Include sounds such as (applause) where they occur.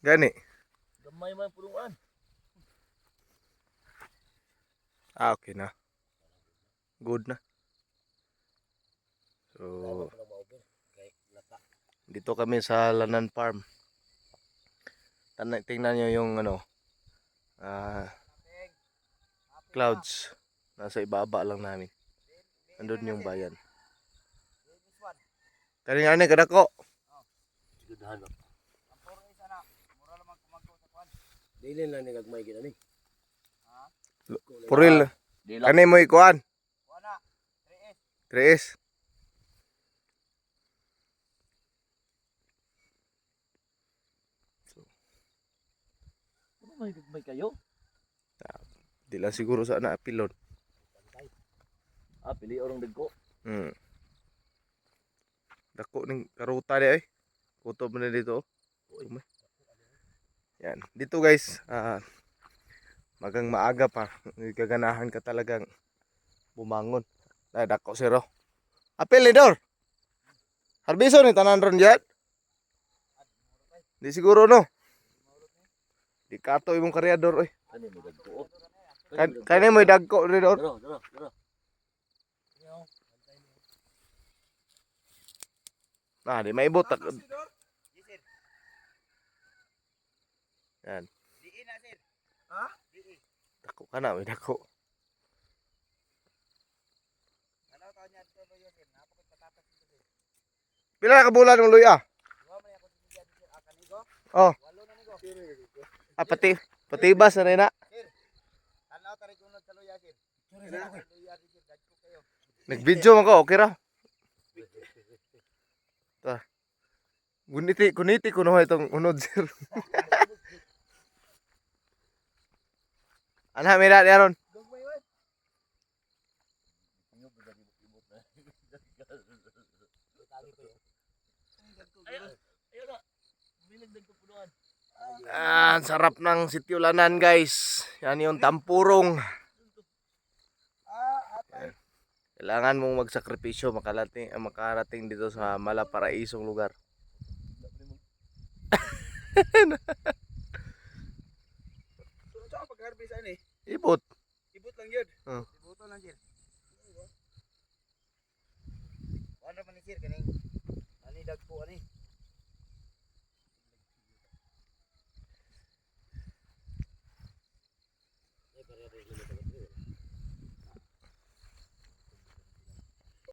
Gani. Gamay man puluan. Ah, okay na. Good na. So, dito kami sa Lanan Farm. Tingnan nyo yung ano, ah, clouds. Nasa ibaba lang namin. Andun yung bayan. Kani nga ni kadako. Sigurahan na. Dili lang ni gagmay gid ani. Puril. Dila. Kani mo ikuan. 3S. Ano may gagmay kayo? Di lang siguro sa anak pilon. Ah, pili orang dagko. Hmm. Dako ning karuta di ay. Kutob na dito. oh. Yan. Dito guys, ah magang maaga pa. Gaganahan ka talagang bumangon. Ay, dako siro. Apil ni Dor. Harbiso ni tanan ron yan. Di siguro no. Di kato imong karyador oy. Kani mo dagko ni Dor. Dara, dara, dara. Nah, di maibot tak. Yan. Dako ka na, may dako. Pila ka bulan ng luya? Oh. Ah, pati, pati bas na rin na. Nag-video man ko, okay ra. Ta. Guniti, kuniti ko na itong unod sir. (laughs) Ana, mira di aron. Ah, sarap ng sitiulanan guys. Yan yung tampurong. Kailangan mong magsakripisyo makarating, makarating dito sa malaparaisong lugar. (laughs) Sa so, pag-harvest ano eh? Ibot. Ibot lang yun. Oh. Ibuto lang sir. Wala man ni sir kaning. Ani dagpo ani. Ay, pare-pare.